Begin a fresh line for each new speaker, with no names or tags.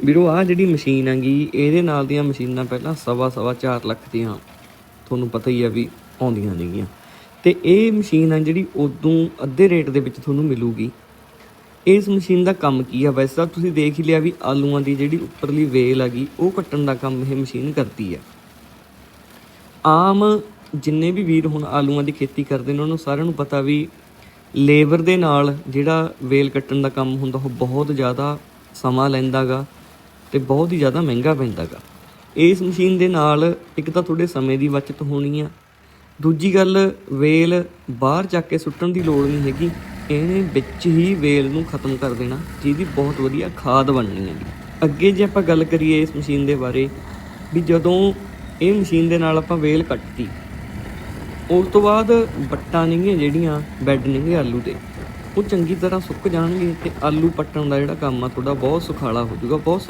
ਵੀਰੋ ਆ ਜਿਹੜੀ ਮਸ਼ੀਨ ਹੈਗੀ, ਇਹਦੇ ਨਾਲ ਦੀਆਂ ਮਸ਼ੀਨਾਂ ਪਹਿਲਾਂ ਸਵਾ ਸਵਾ 4 ਲੱਖ ਦੀਆਂ ਤੁਹਾਨੂੰ ਪਤਾ ਹੀ ਆ ਵੀ ਆਉਂਦੀਆਂ ਨੇਗੀਆਂ। ਤੇ ਇਹ ਮਸ਼ੀਨ ਆ ਜਿਹੜੀ ਉਦੋਂ ਅੱਧੇ ਰੇਟ ਦੇ ਵਿੱਚ ਤੁਹਾਨੂੰ ਮਿਲੂਗੀ। ਇਸ ਮਸ਼ੀਨ ਦਾ ਕੰਮ ਕੀ ਆ? ਵੈਸੇ ਤਾਂ ਤੁਸੀਂ ਦੇਖ ਹੀ ਲਿਆ ਵੀ ਆਲੂਆਂ ਦੀ ਜਿਹੜੀ ਉੱਪਰਲੀ ਵੇਲ ਹੈਗੀ, ਉਹ ਕੱਟਣ ਦਾ ਕੰਮ ਇਹ ਮਸ਼ੀਨ ਕਰਦੀ ਆ। ਆਮ ਜਿੰਨੇ ਵੀ ਵੀਰ ਹੁਣ ਆਲੂਆਂ ਦੀ ਖੇਤੀ ਕਰਦੇ ਨੇ, ਉਹਨਾਂ ਨੂੰ ਸਾਰਿਆਂ ਨੂੰ ਪਤਾ ਵੀ ਲੇਬਰ ਦੇ ਨਾਲ ਜਿਹੜਾ ਵੇਲ ਕੱਟਣ ਦਾ ਕੰਮ ਹੁੰਦਾ, ਉਹ ਬਹੁਤ ਜ਼ਿਆਦਾ ਸਮਾਂ ਲੈਂਦਾਗਾ। ਤੇ ਬਹੁਤ ਹੀ ਜ਼ਿਆਦਾ ਮਹਿੰਗਾ ਪੈਂਦਾਗਾ। ਇਸ ਮਸ਼ੀਨ ਦੇ ਨਾਲ ਇੱਕ ਤਾਂ ਤੁਹਾਡੇ ਸਮੇਂ ਦੀ ਬਚਤ ਹੋਣੀ ਆ। ਦੂਜੀ ਗੱਲ, ਵੇਲ ਬਾਹਰ ਚੱਕ ਕੇ ਸੁੱਟਣ ਦੀ ਲੋੜ ਨਹੀਂ ਹੈਗੀ। ਇਹਨੇ ਵਿੱਚ ਹੀ ਵੇਲ ਨੂੰ ਖਤਮ ਕਰ ਦੇਣਾ, ਜਿਹਦੀ ਬਹੁਤ ਵਧੀਆ ਖਾਦ ਬਣਨੀ ਹੈ ਅੱਗੇ ਜੇ ਆਪਾਂ ਗੱਲ ਕਰੀਏ ਇਸ ਮਸ਼ੀਨ ਦੇ ਬਾਰੇ, ਵੀ ਜਦੋਂ ਇਹ ਮਸ਼ੀਨ ਦੇ ਨਾਲ ਆਪਾਂ ਵੇਲ ਕੱਟਤੀ, ਉਸ ਤੋਂ ਬਾਅਦ ਬੱਟਾਂ ਨੇਗੀਆਂ ਜਿਹੜੀਆਂ, ਬੈੱਡ ਨੇਗੇ ਆਲੂ ਦੇ, ਉਹ ਚੰਗੀ ਤਰ੍ਹਾਂ ਸੁੱਕ ਜਾਣਗੇ ਤੇ ਆਲੂ ਪੱਟਣ ਦਾ ਜਿਹੜਾ ਕੰਮ ਆ, ਤੁਹਾਡਾ ਬਹੁਤ ਸੁਖਾਲਾ ਹੋ ਜਾਊਗਾ, ਬਹੁਤ